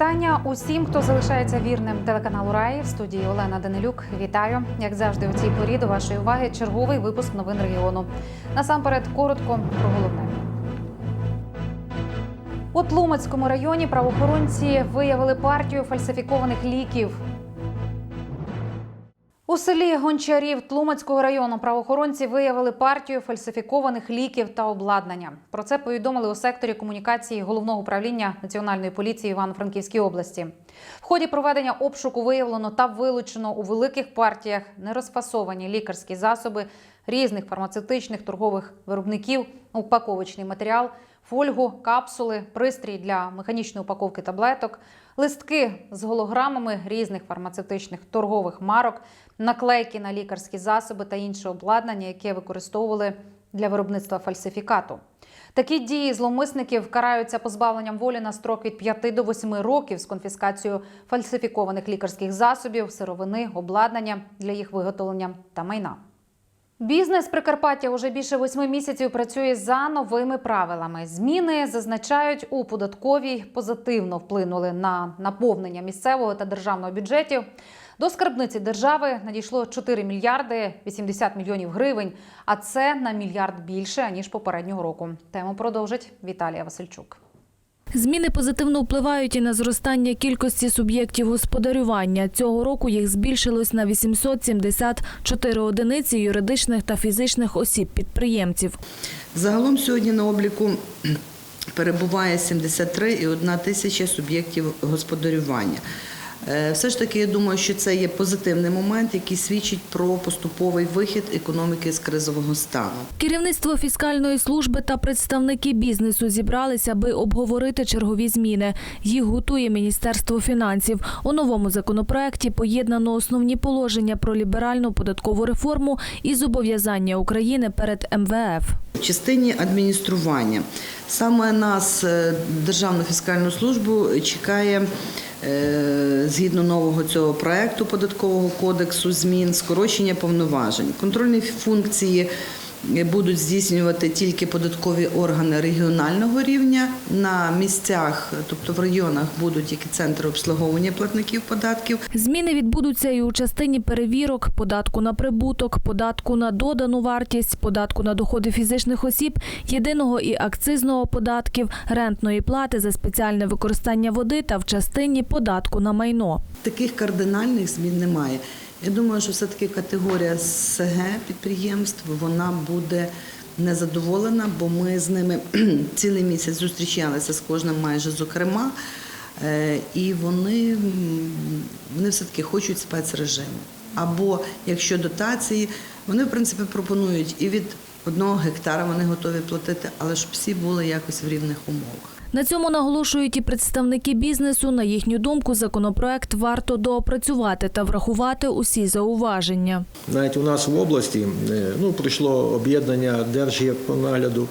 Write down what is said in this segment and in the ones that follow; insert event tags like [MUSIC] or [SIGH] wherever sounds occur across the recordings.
Вітання усім, хто залишається вірним телеканалу Раї в студії Олена Данилюк. Вітаю, як завжди, у цій порі до вашої уваги черговий випуск новин регіону. Насамперед, коротко про головне. У Тлумацькому районі правоохоронці виявили партію фальсифікованих ліків. У селі Гончарів Тлумацького району правоохоронці виявили партію фальсифікованих ліків та обладнання. Про це повідомили у секторі комунікації головного управління національної поліції Івано-Франківській області. В ході проведення обшуку виявлено та вилучено у великих партіях нерозфасовані лікарські засоби різних фармацевтичних торгових виробників, упаковочний матеріал, фольгу, капсули, пристрій для механічної упаковки таблеток, листки з голограмами різних фармацевтичних торгових марок, наклейки на лікарські засоби та інше обладнання, яке використовували для виробництва фальсифікату. Такі дії зловмисників караються позбавленням волі на строк від 5 до 8 років з конфіскацією фальсифікованих лікарських засобів, сировини, обладнання для їх виготовлення та майна. Бізнес Прикарпаття уже більше восьми місяців працює за новими правилами. Зміни зазначають у податковій позитивно вплинули на наповнення місцевого та державного бюджетів. До скарбниці держави надійшло 4 мільярди 80 мільйонів гривень, а це на мільярд більше ніж попереднього року. Тему продовжить Віталія Васильчук. Зміни позитивно впливають і на зростання кількості суб'єктів господарювання. Цього року їх збільшилось на 874 одиниці юридичних та фізичних осіб-підприємців. Загалом сьогодні на обліку перебуває 73,1 тисяча суб'єктів господарювання. Е, Все ж таки, я думаю, що це є позитивний момент, який свідчить про поступовий вихід економіки з кризового стану. Керівництво фіскальної служби та представники бізнесу зібралися, аби обговорити чергові зміни. Їх готує Міністерство фінансів. У новому законопроекті поєднано основні положення про ліберальну податкову реформу і зобов'язання України перед МВФ. В частині адміністрування саме нас, е, Державну фіскальну службу, чекає згідно нового цього проекту податкового кодексу змін скорочення повноважень. Контрольні функції е, будуть здійснювати тільки податкові органи регіонального рівня. На місцях, тобто в районах, будуть які центри обслуговування платників податків. Зміни відбудуться і у частині перевірок, податку на прибуток, податку на додану вартість, податку на доходи фізичних осіб, єдиного і акцизного податків, рентної плати за спеціальне використання води та в частині податку на майно. Таких кардинальних змін немає. Я думаю, що все-таки категорія СГ підприємств вона буде незадоволена, бо ми з ними [CLEARS THROAT] цілий місяць зустрічалися з кожним майже зокрема. Е, І вони, вони все-таки хочуть спецрежиму. Або якщо дотації, вони в принципі пропонують і від одного гектара вони готові платити, але щоб всі були якось в рівних умовах. На цьому наголошують і представники бізнесу. На їхню думку, законопроект варто доопрацювати та врахувати усі зауваження. Навіть у нас в області е, ну, прийшло об'єднання Держгірконагляду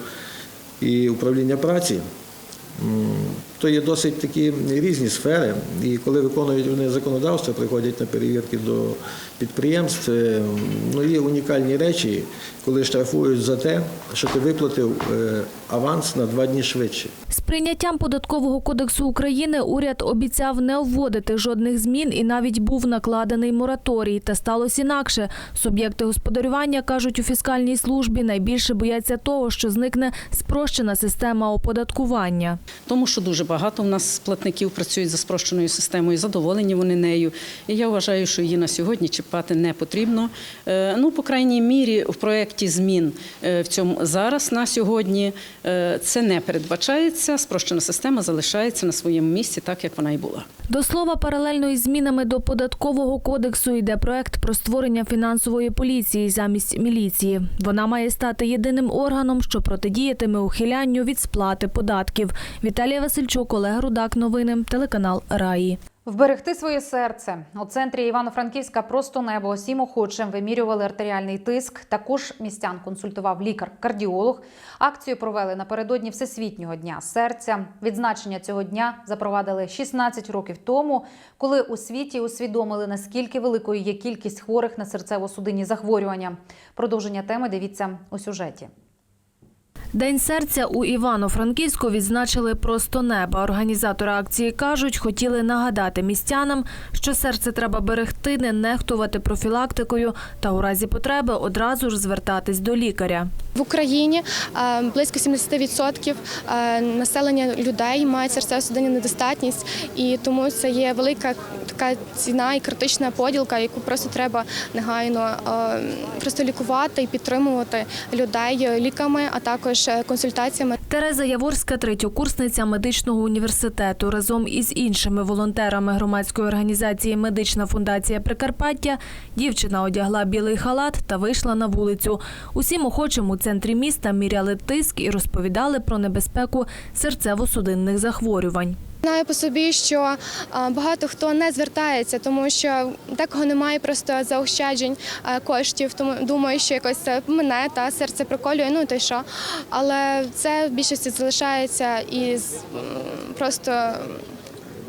і управління праці. То є досить такі різні сфери, і коли виконують вони законодавство, приходять на перевірки до підприємств. е, Ну, є унікальні речі, коли штрафують за те, що ти виплатив е, аванс на два дні швидше. З прийняттям податкового кодексу України уряд обіцяв не вводити жодних змін і навіть був накладений мораторій. Та сталося інакше. Суб'єкти господарювання кажуть у фіскальній службі найбільше бояться того, що зникне спрощена система оподаткування. Тому що дуже багато в нас платників працюють за спрощеною системою, задоволені вони нею. І я вважаю, що її на сьогодні чіпати не потрібно. Е, Ну, по крайній мірі, в проєкті змін е, в цьому зараз на сьогодні е, це не передбачається. Спрощена система залишається на своєму місці, так як вона і була. До слова, паралельно із змінами до податкового кодексу йде проект про створення фінансової поліції замість міліції. Вона має стати єдиним органом, що протидіятиме ухилянню від сплати податків. Віталія Васильчук, Олег Рудак. Новини, телеканал Раї. Вберегти своє серце у центрі Івано-Франківська просто небо усім охочим вимірювали артеріальний тиск. Також містян консультував лікар-кардіолог. Акцію провели напередодні Всесвітнього дня серця. Відзначення цього дня запровадили 16 років тому, коли у світі усвідомили наскільки великою є кількість хворих на серцево-судинні захворювання. Продовження теми дивіться у сюжеті. День серця у Івано-Франківську відзначили просто неба. Організатори акції кажуть, хотіли нагадати містянам, що серце треба берегти, не нехтувати профілактикою та у разі потреби одразу ж звертатись до лікаря. В Україні е, близько 70% е, населення людей мають серцево-судинну недостатність, і тому це є велика така ціна і критична поділка, яку просто треба негайно е, просто лікувати і підтримувати людей ліками, а також е, консультаціями. Тереза Яворська, третьокурсниця медичного університету, разом із іншими волонтерами громадської організації Медична фундація Прикарпаття. Дівчина одягла білий халат та вийшла на вулицю. Усім охочим у центрі міста міряли тиск і розповідали про небезпеку серцево-судинних захворювань. Знаю по собі, що е, багато хто не звертається, тому що декого немає просто заощаджень е, коштів. Тому думаю, що якось це мене та серце приколює. Ну то й що. Але це в більшості залишається із просто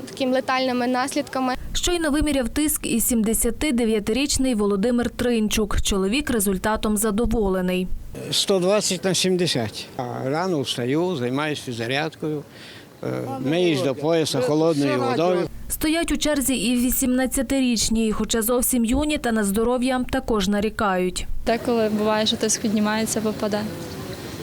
такими летальними наслідками. Щойно виміряв тиск і 79-річний Володимир Тринчук. Чоловік результатом задоволений. 120 на 70. Рано встаю, займаюся зарядкою, миюсь до пояса холодною водою. Стоять у черзі і 18-річні, хоча зовсім юні та на здоров'я також нарікають. Деколи буває, що тиск піднімається, попаде.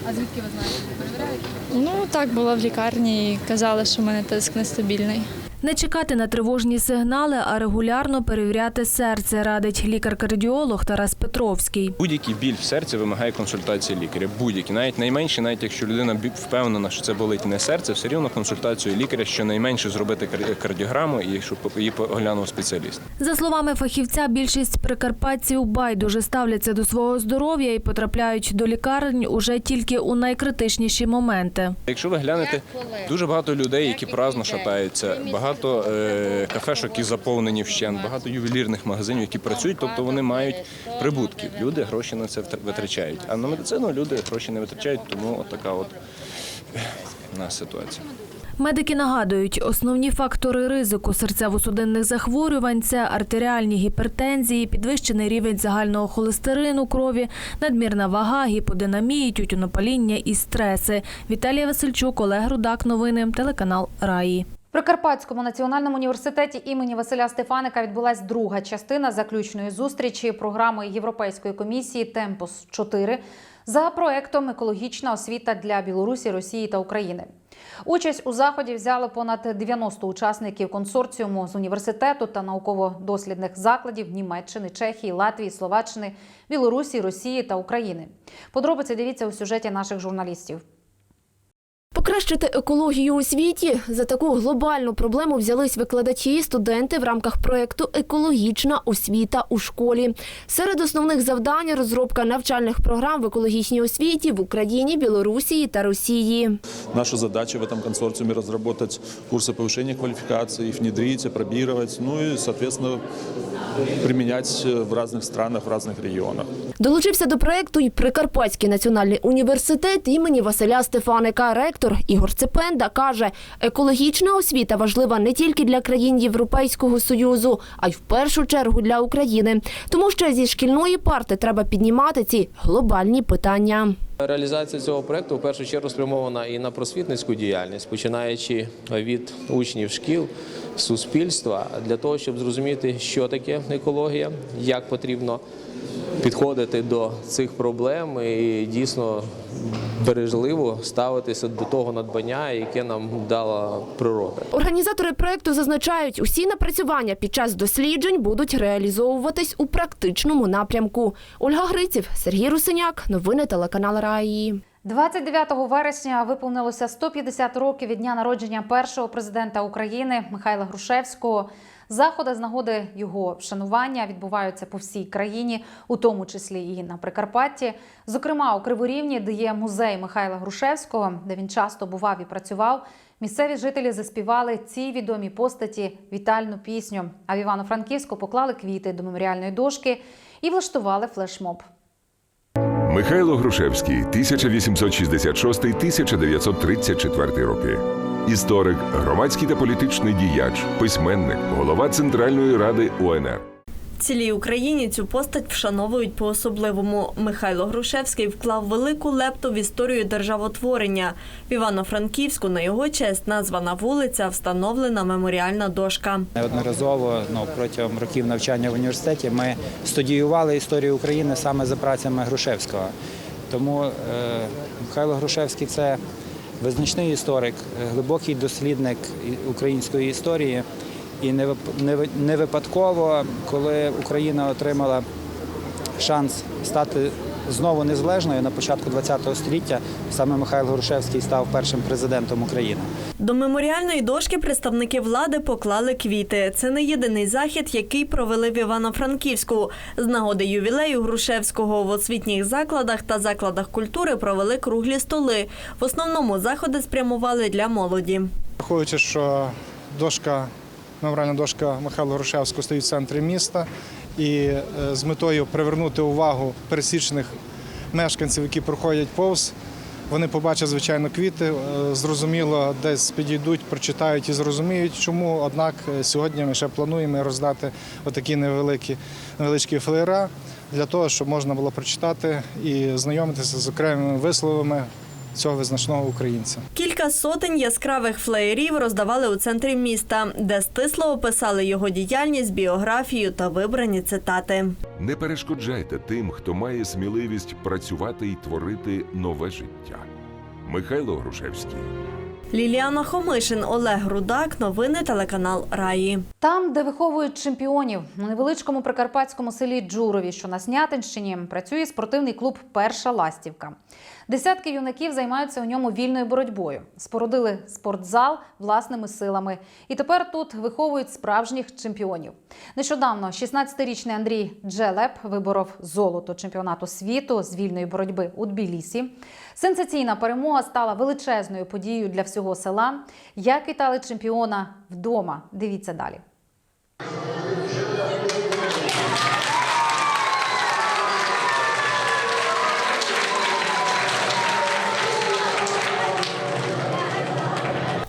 А звідки ви знаєте? Перевіряють? Ну так була в лікарні і казали, що в мене тиск нестабільний. Не чекати на тривожні сигнали, а регулярно перевіряти серце, радить лікар-кардіолог Тарас Петровський. Будь-який біль в серці вимагає консультації лікаря. Будь-який, навіть найменший, навіть якщо людина впевнена, що це болить не серце, все рівно консультацію лікаря, щонайменше зробити кар- кардіограму і щоб її оглянув спеціаліст. За словами фахівця, більшість прикарпатців байдуже ставляться до свого здоров'я і потрапляють до лікарень уже тільки у найкритичніші моменти. Якщо ви глянете, дуже багато людей, які праздно шатаються, багато е, кафешок, які заповнені вщент, багато ювелірних магазинів, які працюють, тобто вони мають прибутки. Люди гроші на це витрачають. А на медицину люди гроші не витрачають, тому от така от е, у нас ситуація. Медики нагадують, основні фактори ризику серцево-судинних захворювань це артеріальні гіпертензії, підвищений рівень загального холестерину крові, надмірна вага, гіподинамії, тютюнопаління і стреси. Віталія Васильчук, Олег Рудак. Новини, телеканал Раї. В Прикарпатському національному університеті імені Василя Стефаника відбулась друга частина заключної зустрічі програми Європейської комісії Темпос 4 за проектом Екологічна освіта для Білорусі, Росії та України. Участь у заході взяли понад 90 учасників консорціуму з університету та науково-дослідних закладів Німеччини, Чехії, Латвії, Словаччини, Білорусі, Росії та України. Подробиці дивіться у сюжеті наших журналістів. Покращити екологію у світі за таку глобальну проблему взялись викладачі і студенти в рамках проєкту Екологічна освіта у школі. Серед основних завдань розробка навчальних програм в екологічній освіті в Україні, Білорусі та Росії. Наша задача в этом консорциуме разработать курсы повышения квалификации, их внедрить, опробировать, ну и, соответственно, применять в разных странах, в разных регионах. Долучився до проєкту і Прикарпатський національний університет імені Василя Стефаника. Ректор Ігор Цепенда каже, екологічна освіта важлива не тільки для країн Європейського Союзу, а й в першу чергу для України. Тому що зі шкільної парти треба піднімати ці глобальні питання. Реалізація цього проекту в першу чергу спрямована і на просвітницьку діяльність, починаючи від учнів шкіл, суспільства, для того, щоб зрозуміти, що таке екологія, як потрібно підходити до цих проблем і дійсно бережливо ставитися до того надбання, яке нам дала природа. Організатори проекту зазначають, усі напрацювання під час досліджень будуть реалізовуватись у практичному напрямку. Ольга Гриців, Сергій Русиняк, новини телеканал Раї. 29 вересня виповнилося 150 років від дня народження першого президента України Михайла Грушевського. Заходи з нагоди його вшанування відбуваються по всій країні, у тому числі і на Прикарпатті. Зокрема, у Криворівні, де є музей Михайла Грушевського, де він часто бував і працював. Місцеві жителі заспівали цій відомій постаті вітальну пісню. А в Івано-Франківську поклали квіти до меморіальної дошки і влаштували флешмоб. Михайло Грушевський, 1866-1934 роки. Історик, громадський та політичний діяч, письменник, голова Центральної ради УНР. Цілій Україні цю постать вшановують по-особливому. Михайло Грушевський вклав велику лепту в історію державотворення. В Івано-Франківську на його честь названа вулиця, встановлена меморіальна дошка. Неодноразово ну, протягом років навчання в університеті ми студіювали історію України саме за працями Грушевського. Тому е, Михайло Грушевський це визначний історик, е, глибокий дослідник української історії. І не вип- не випадково, коли Україна отримала шанс стати знову незалежною на початку ХХ століття, саме Михайло Грушевський став першим президентом України. До меморіальної дошки представники влади поклали квіти. Це не єдиний захід, який провели в Івано-Франківську. З нагоди ювілею Грушевського в освітніх закладах та закладах культури провели круглі столи. В основному заходи спрямували для молоді. Враховуючи, що дошка, меморіальна дошка Михайла Грушевського стоїть в центрі міста, і е, з метою привернути увагу пересічних мешканців, які проходять повз, вони побачать, звичайно, квіти, е, зрозуміло, десь підійдуть, прочитають і зрозуміють, чому. Однак е, сьогодні ми ще плануємо роздати отакі невеликі, невеличкі флеєра для того, щоб можна було прочитати і знайомитися з окремими висловами цього визначного українця. Кілька сотень яскравих флеєрів роздавали у центрі міста, де стисло описали його діяльність, біографію та вибрані цитати. Не перешкоджайте тим, хто має сміливість працювати і творити нове життя. Михайло Грушевський. Ліліана Хомишин, Олег Рудак. Новини телеканал Раї. Там, де виховують чемпіонів, на невеличкому прикарпатському селі Джурові, що на Снятинщині, працює спортивний клуб Перша ластівка. Десятки юнаків займаються у ньому вільною боротьбою. Спорудили спортзал власними силами. І тепер тут виховують справжніх чемпіонів. Нещодавно 16-річний Андрій Джелеп виборов золото чемпіонату світу з вільної боротьби у Тбілісі. Сенсаційна перемога стала величезною подією для всього села. Як вітали чемпіона вдома? Дивіться далі.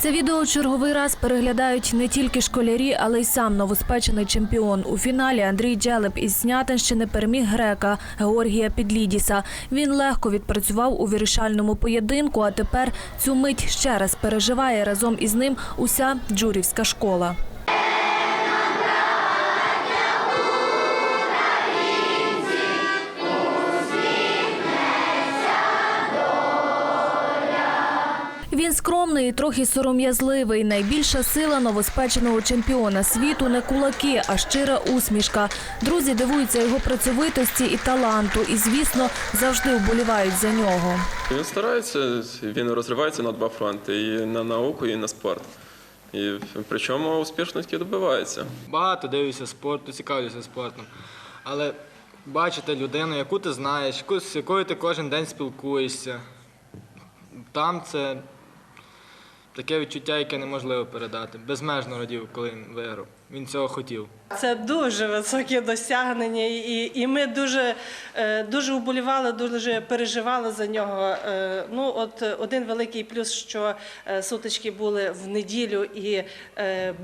Це відео черговий раз переглядають не тільки школярі, але й сам новоспечений чемпіон. У фіналі Андрій Джелеп із Снятинщини переміг грека Георгія Підлідіса. Він легко відпрацював у вирішальному поєдинку, а тепер цю мить ще раз переживає разом із ним уся джурівська школа. І трохи сором'язливий. Найбільша сила новоспеченого чемпіона світу не кулаки, а щира усмішка. Друзі дивуються його працьовитості і таланту, і звісно завжди вболівають за нього. Він старається, він розривається на два фронти і на науку, і на спорт. І причому успішно таки добивається. Багато дивлюся спорту, цікавлюся спортом. Але бачити людину, яку ти знаєш, з якою ти кожен день спілкуєшся. Там це таке відчуття, яке неможливо передати. Безмежно радів, коли він виграв. Він цього хотів. Це дуже високі досягнення, і, і ми дуже, е, дуже вболівали, дуже переживали за нього. Е, Ну, от один великий плюс, що е, сутички були в неділю, і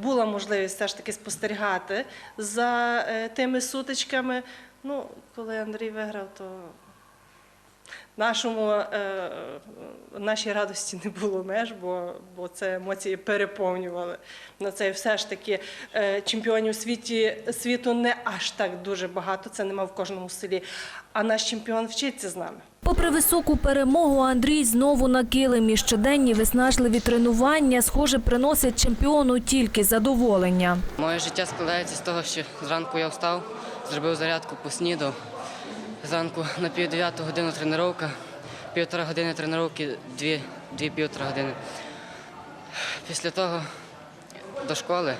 була можливість все ж таки спостерігати за тими сутичками. Ну, коли Андрій виграв, то Нашому е, нашій радості не було меж, бо, бо це емоції переповнювали. На це все ж таки е, чемпіонів світі, світу не аж так дуже багато. Це нема в кожному селі. А наш чемпіон вчиться з нами. Попри високу перемогу, Андрій знову на килимі. Щоденні виснажливі тренування, схоже, приносять чемпіону тільки задоволення. Моє життя складається з того, що зранку я встав, зробив зарядку, поснідав. Зранку на пів годину тренування, півтора години тренування, дві, дві півтора години. Після того до школи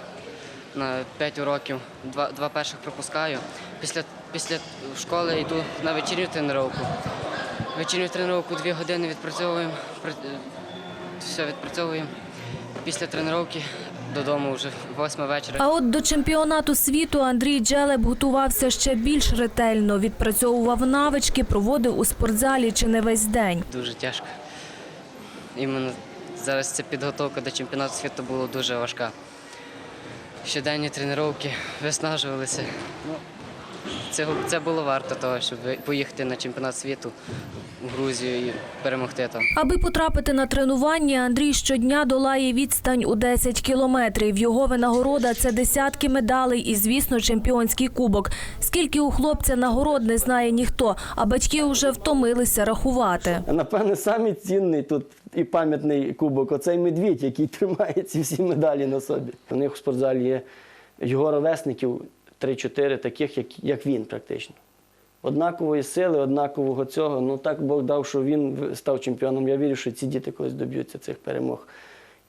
на 5 уроків, два, два перших пропускаю. Після, після школи йду на вечірню тренування. Вечірню тренування дві години відпрацьовуємо, при- все відпрацьовуємо. Після тренування додому вже восьма вечора. А от до чемпіонату світу Андрій Джелеб готувався ще більш ретельно. Відпрацьовував навички, проводив у спортзалі чи не весь день. Дуже тяжко. Іменно зараз ця підготовка до чемпіонату світу була дуже важка. Щоденні тренування виснажувалися. Це, це було варто того, щоб поїхати на чемпіонат світу в Грузію і перемогти там. Аби потрапити на тренування, Андрій щодня долає відстань у 10 кілометрів. Його винагорода це десятки медалей і, звісно, чемпіонський кубок. Скільки у хлопця нагород не знає ніхто, а батьки вже втомилися рахувати. Напевне, самий цінний тут і пам'ятний кубок оцей медвідь, який тримає ці всі медалі на собі. У них у спортзалі є його ровесників 3-4 таких, як, як він практично. Однакової сили, однакового цього. Ну так Бог дав, що він став чемпіоном. Я вірю, що ці діти колись доб'ються цих перемог.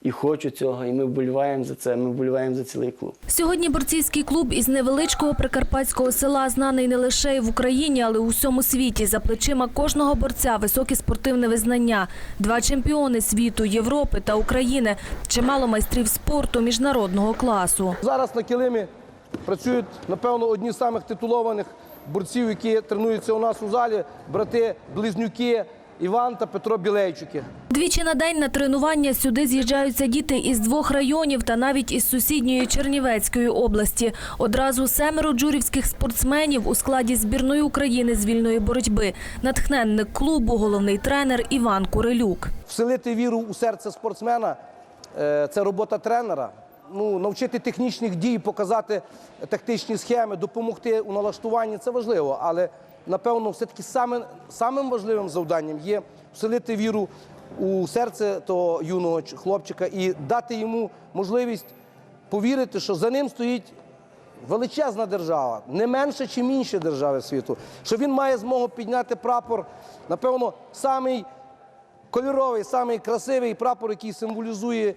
І хочуть цього, і ми вболіваємо за це. Ми вболіваємо за цілий клуб. Сьогодні борцівський клуб із невеличкого прикарпатського села знаний не лише в Україні, але й у всьому світі. За плечима кожного борця високе спортивне визнання, два чемпіони світу, Європи та України, чимало майстрів спорту міжнародного класу. Зараз на килимі працюють, напевно, одні з самих титулованих борців, які тренуються у нас у залі, брати-близнюки Іван та Петро Білейчуки. Двічі на день на тренування сюди з'їжджаються діти із двох районів та навіть із сусідньої Чернівецької області. Одразу семеро джурівських спортсменів у складі збірної України з вільної боротьби. Натхненник клубу, головний тренер Іван Курилюк. Вселити віру у серце спортсмена е, це робота тренера. Ну, навчити технічних дій, показати тактичні схеми, допомогти у налаштуванні це важливо. Але напевно, все-таки самим, самим важливим завданням є вселити віру у серце того юного хлопчика і дати йому можливість повірити, що за ним стоїть величезна держава, не менше чи інші держави світу, що він має змогу підняти прапор, напевно, самий кольоровий, самий красивий прапор, який символізує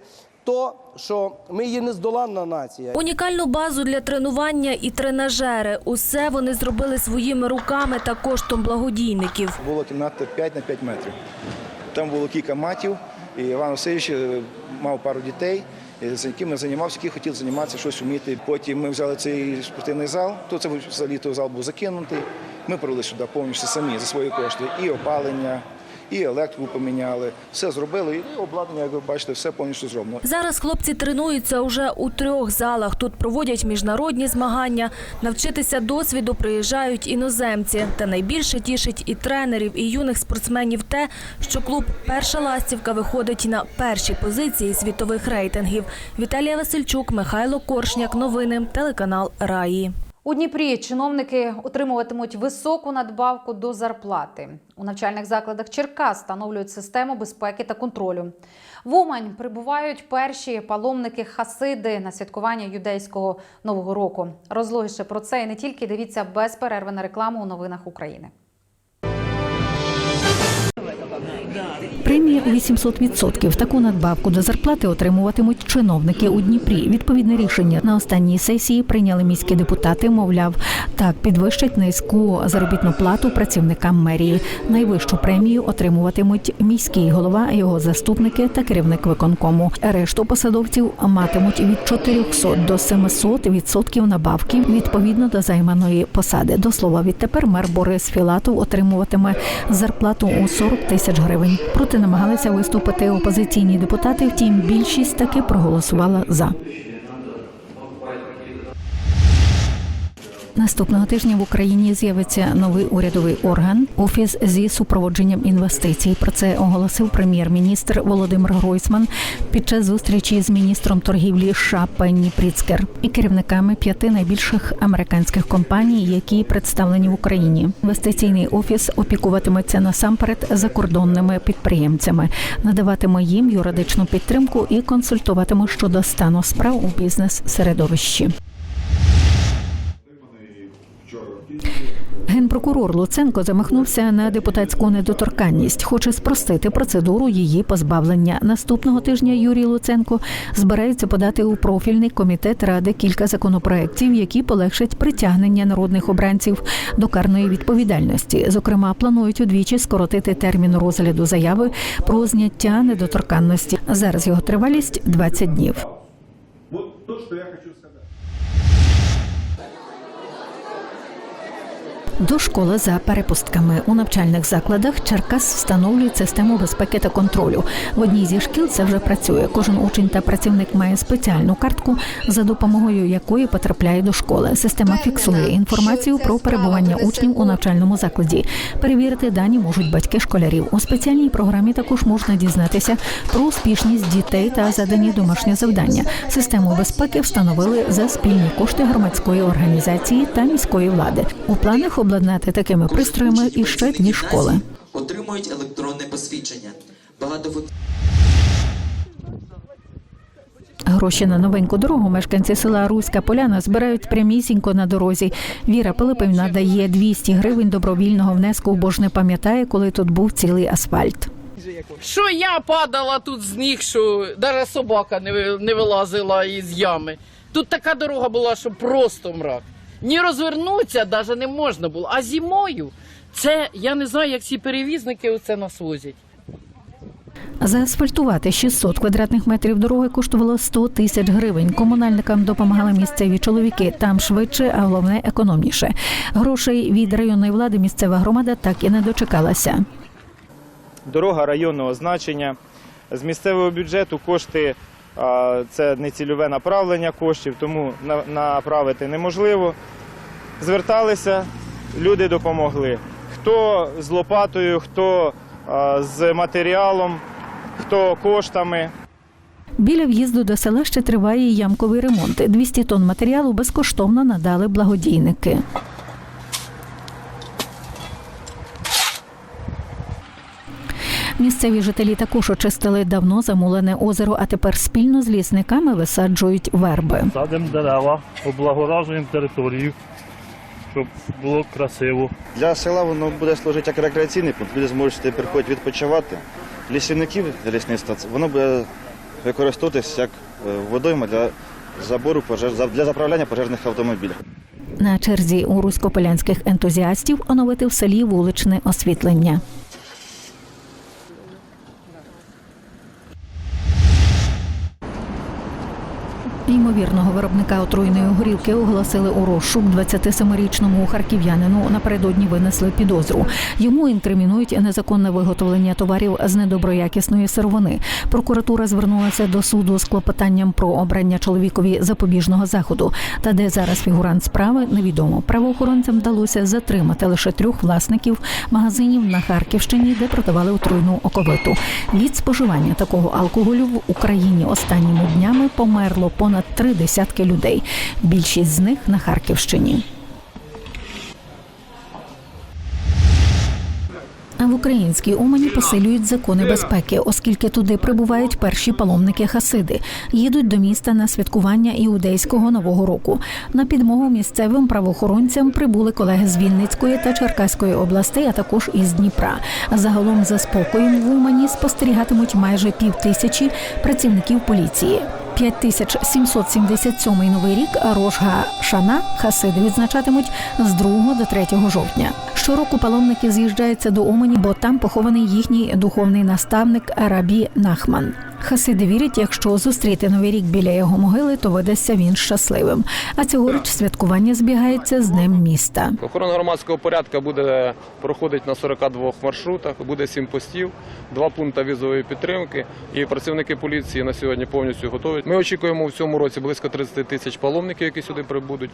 то, що ми є нездоланна нація. Унікальну базу для тренування і тренажери. Усе вони зробили своїми руками та коштом благодійників. Була кімната 5 на 5 метрів. Там було кілька матів, і Іван Васильович е, мав пару дітей, е, з якими займався, які хотів займатися, щось вміти. Потім ми взяли цей спортивний зал, то це за літо зал був закинутий. Ми провели сюди повністю самі за свої кошти. І опалення, і електрику поміняли. Все зробили, і обладнання, як ви бачите, все повністю зроблено. Зараз хлопці тренуються уже у трьох залах. Тут проводять міжнародні змагання. Навчитися досвіду приїжджають іноземці. Та найбільше тішить і тренерів, і юних спортсменів те, що клуб Перша ластівка виходить на перші позиції світових рейтингів. Віталія Васильчук, Михайло Коршняк. Новини телеканал Раї. У Дніпрі чиновники отримуватимуть високу надбавку до зарплати. У навчальних закладах Черкас встановлюють систему безпеки та контролю. В Умань прибувають перші паломники хасиди на святкування юдейського нового року. Розлогіше про це і не тільки дивіться без перерви на рекламу у новинах України. Премія у 800%. Таку надбавку до зарплати отримуватимуть чиновники у Дніпрі. Відповідне рішення на останній сесії прийняли міські депутати. Мовляв, так підвищать низьку заробітну плату працівникам мерії. Найвищу премію отримуватимуть міський голова, його заступники та керівник виконкому. Решту посадовців матимуть від 400 до 700 відсотків надбавки відповідно до займаної посади. До слова, відтепер мер Борис Філатов отримуватиме зарплату у 40 тисяч гривень. Проти намагалися виступити опозиційні депутати. Втім, більшість таки проголосувала за. Наступного тижня в Україні з'явиться новий урядовий орган офіс зі супроводженням інвестицій. Про це оголосив прем'єр-міністр Володимир Гройсман під час зустрічі з міністром торгівлі США Пенні Пріцкер і керівниками п'яти найбільших американських компаній, які представлені в Україні. Інвестиційний офіс опікуватиметься насамперед закордонними підприємцями, надаватиме їм юридичну підтримку і консультуватиме щодо стану справ у бізнес-середовищі. Генпрокурор Луценко замахнувся на депутатську недоторканність, хоче спростити процедуру її позбавлення. Наступного тижня Юрій Луценко збирається подати у профільний комітет ради кілька законопроєктів, які полегшать притягнення народних обранців до карної відповідальності. Зокрема, планують удвічі скоротити термін розгляду заяви про зняття недоторканності. Зараз його тривалість 20 днів. До школи за перепустками у навчальних закладах Черкас встановлюють систему безпеки та контролю. В одній зі шкіл це вже працює. Кожен учень та працівник має спеціальну картку, за допомогою якої потрапляє до школи. Система фіксує інформацію про перебування учнів у навчальному закладі. Перевірити дані можуть батьки школярів. У спеціальній програмі також можна дізнатися про успішність дітей та задані домашні завдання. Систему безпеки встановили за спільні кошти громадської організації та міської влади. У планах обладнати такими пристроями і ще дві школи. отримують електронне посвідчення. Багато Гроші на новеньку дорогу мешканці села Руська Поляна збирають прямісінько на дорозі. Віра Пилипівна дає 200 гривень добровільного внеску, бо ж не пам'ятає, коли тут був цілий асфальт. Що я падала тут з ніг, що навіть собака не, ви- не вилазила із ями. Тут така дорога була, що просто мрак. Ні розвернутися навіть не можна було. А зимою це я не знаю, як ці перевізники оце нас возять. Заасфальтувати 600 квадратних метрів дороги коштувало 100 тисяч гривень. Комунальникам допомагали місцеві чоловіки. Там швидше, а головне економніше. Грошей від районної влади місцева громада так і не дочекалася. Дорога районного значення. З місцевого бюджету кошти це не цільове направлення коштів, тому направити неможливо. Зверталися, люди допомогли. Хто з лопатою, хто з матеріалом, хто коштами. Біля в'їзду до села ще триває ямковий ремонт. 200 тонн матеріалу безкоштовно надали благодійники. Місцеві жителі також очистили давно замулене озеро, а тепер спільно з лісниками висаджують верби. Садимо дерева, облагоражуємо територію, щоб було красиво. Для села воно буде служити як рекреаційний пункт. Люди зможуть сюди приходити відпочивати. Лісівників лісництва воно буде використовуватися як е, водойма для забору пожеж для заправляння пожежних автомобілів. На черзі у руськополянських ентузіастів оновити в селі вуличне освітлення. Ймовірного виробника отруйної горілки оголосили у розшук 27-річному харків'янину. Напередодні винесли підозру. Йому інкримінують незаконне виготовлення товарів з недоброякісної сировини. Прокуратура звернулася до суду з клопотанням про обрання чоловікові запобіжного заходу. Та де зараз фігурант справи, невідомо. Правоохоронцям вдалося затримати лише трьох власників магазинів на Харківщині, де продавали отруйну оковиту. Від споживання такого алкоголю в Україні останніми днями померло понад три десятки людей. Більшість з них на Харківщині. А в українській Умані посилюють закони безпеки, оскільки туди прибувають перші паломники хасиди. Їдуть до міста на святкування іудейського нового року. На підмогу місцевим правоохоронцям прибули колеги з Вінницької та Черкаської областей, а також із Дніпра. Загалом за спокоєм в Умані спостерігатимуть майже пів тисячі працівників поліції. 5777 новий рік Рожга Шана Хасиди відзначатимуть з 2 до 3 жовтня. Щороку паломники з'їжджаються до Омані, бо там похований їхній духовний наставник Рабі Нахман. Хасиди вірять, якщо зустріти новий рік біля його могили, то видасться він щасливим. А цьогоріч святкування збігається з днем міста. Охорона громадського порядку буде проходити на 42 маршрутах, буде 7 постів, два пункти візової підтримки. І працівники поліції на сьогодні повністю готові. Ми очікуємо в цьому році близько 30 тисяч паломників, які сюди прибудуть.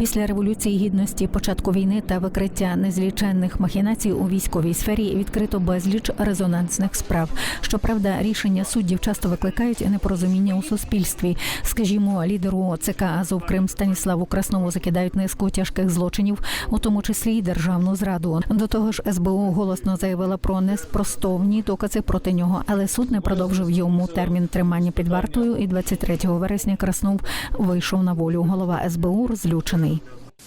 Після революції гідності, початку війни та викриття незліченних махінацій у військовій сфері відкрито безліч резонансних справ. Щоправда, рішення суддів часто викликають непорозуміння у суспільстві. Скажімо, лідеру ЦК Азов Крим Станіславу Краснову закидають низку тяжких злочинів, у тому числі й державну зраду. До того ж, СБУ голосно заявила про неспростовні докази проти нього, але суд не продовжив йому термін тримання під вартою. І 23 вересня Краснов вийшов на волю. Голова СБУ розлючений.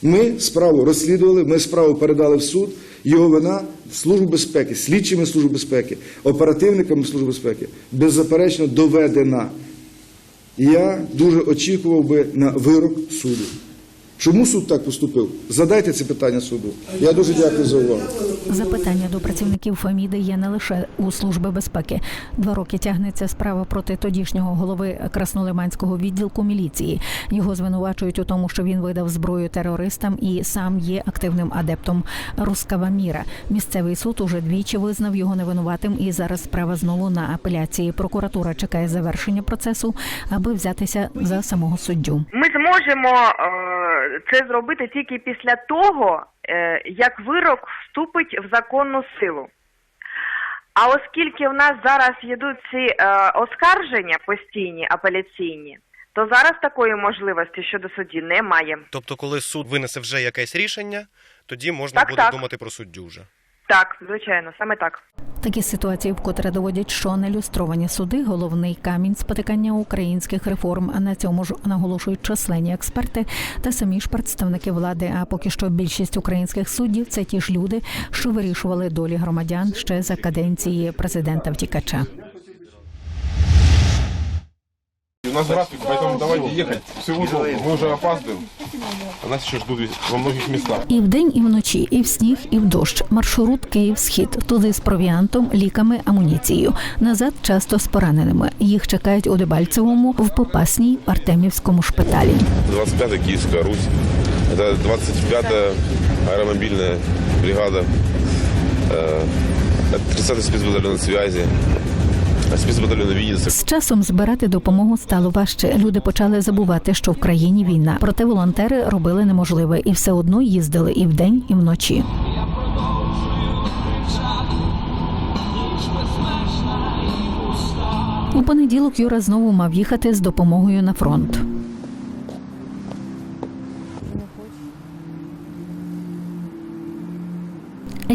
Ми справу розслідували, ми справу передали в суд. Його вина служби безпеки, слідчими Служби безпеки, оперативниками Служби безпеки беззаперечно доведена. Я дуже очікував би на вирок суду. Чому суд так поступив? Задайте це питання суду. Я дуже дякую за увагу. Запитання до працівників Феміди є не лише у служби безпеки. Два роки тягнеться справа проти тодішнього голови Краснолиманського відділку міліції. Його звинувачують у тому, що він видав зброю терористам і сам є активним адептом Рускава міра. Місцевий суд уже двічі визнав його невинуватим, і зараз справа знову на апеляції. Прокуратура чекає завершення процесу, аби взятися за самого суддю. Ми зможемо е, це зробити тільки після того, е, як вирок вступить в законну силу. А оскільки в нас зараз йдуть ці е, оскарження постійні апеляційні, то зараз такої можливості щодо судді немає. Тобто, коли суд винесе вже якесь рішення, тоді можна Так, буде так. думати про суддю вже. Так, звичайно, саме так. Такі ситуації вкотре доводять, що нелюстровані суди головний камінь спотикання українських реформ. А на цьому ж наголошують численні експерти та самі ж представники влади. А поки що більшість українських суддів це ті ж люди, що вирішували долі громадян ще за каденції президента втікача. У нас график, поэтому давайте ехать. Всего долго. Мы уже опаздываем. А нас еще ждут во многих местах. І вдень, і вночі, і в сніг, і в дощ. Маршрут Київ-Схід. Туди з провіантом, ліками, амуніцією. Назад часто з пораненими. Їх чекають у Дебальцевому, в Попасній, Артемівському шпиталі. 25-я Киевская Русь. Это 25-я аэромобильная бригада. Э, Это 30-й спецбатальон связи. Спецбатальон Вінниця. З часом збирати допомогу стало важче. Люди почали забувати, що в країні війна. Проте волонтери робили неможливе і все одно їздили і вдень, і вночі. У понеділок Юра знову мав їхати з допомогою на фронт.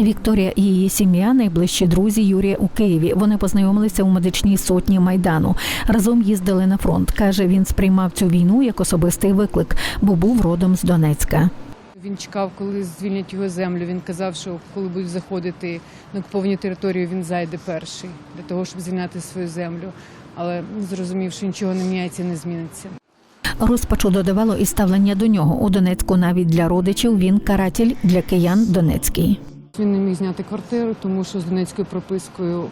Вікторія і її сім'я найближчі друзі Юрія у Києві. Вони познайомилися у медичній сотні майдану. Разом їздили на фронт. каже, він сприймав цю війну як особистий виклик, бо був родом з Донецька. Він чекав, коли звільнять його землю. Він казав, що коли будуть заходити на окуповані території, він зайде перший для того, щоб звільняти свою землю. Але зрозумів, що нічого не міняється, не зміниться. Розпачу додавало і ставлення до нього у Донецьку. Навіть для родичів він каратель для киян Донецький. Він не міг зняти квартиру, тому що з донецькою пропискою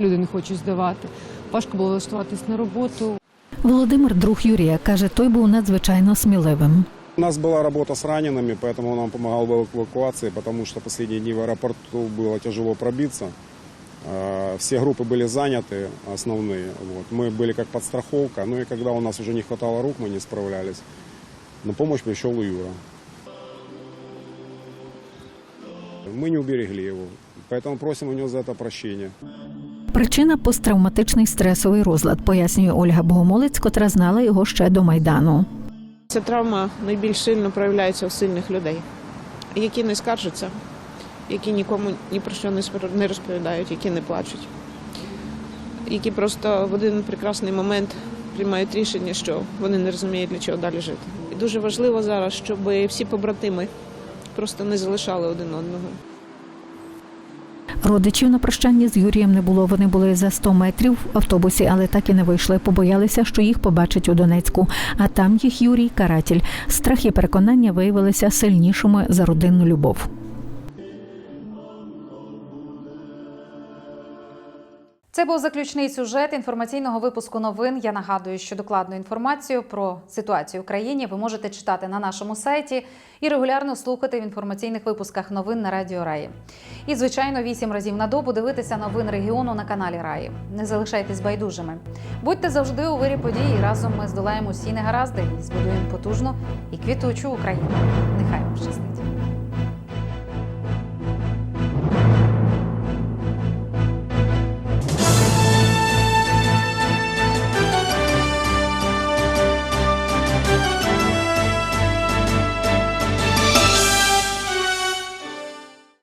люди не хочуть здавати. Важко було влаштуватись на роботу. Володимир, друг Юрія, каже, той був надзвичайно сміливим. У нас была работа с ранеными, поэтому он нам помогал в эвакуации, потому что последние дни в аэропорту было тяжело пробиться. Э, Все группы были заняты, основные. Вот. Мы были как подстраховка, ну и когда у нас уже не хватало рук, мы не справлялись. На помощь пришел и Юра. Мы не уберегли его, поэтому просим у него за это прощения. Причина посттравматичний стресовий розлад, пояснює Ольга Богомолець, котра знала його ще до майдану. Ця травма найбільш сильно проявляється у сильних людей, які не скаржаться, які нікому ні про що не спро- не розповідають, які не плачуть, які просто в один прекрасний момент приймають рішення, що вони не розуміють, для чого далі жити. І дуже важливо зараз, щоб всі побратими просто не залишали один одного. Родичів на прощанні з Юрієм не було. Вони були за 100 метрів в автобусі, але так і не вийшли. Побоялися, що їх побачать у Донецьку. А там їх Юрій каратель. Страх і переконання виявилися сильнішими за родинну любов. Це був заключний сюжет інформаційного випуску новин. Я нагадую, що докладну інформацію про ситуацію в країні ви можете читати на нашому сайті і регулярно слухати в інформаційних випусках новин на Радіо Раї. І, звичайно, вісім разів на добу дивитися новин регіону на каналі Раї. Не залишайтесь байдужими. Будьте завжди у вирі подій. і Разом ми здолаємо усі негаразди і збудуємо потужну і квітучу Україну. Нехай вам щастить!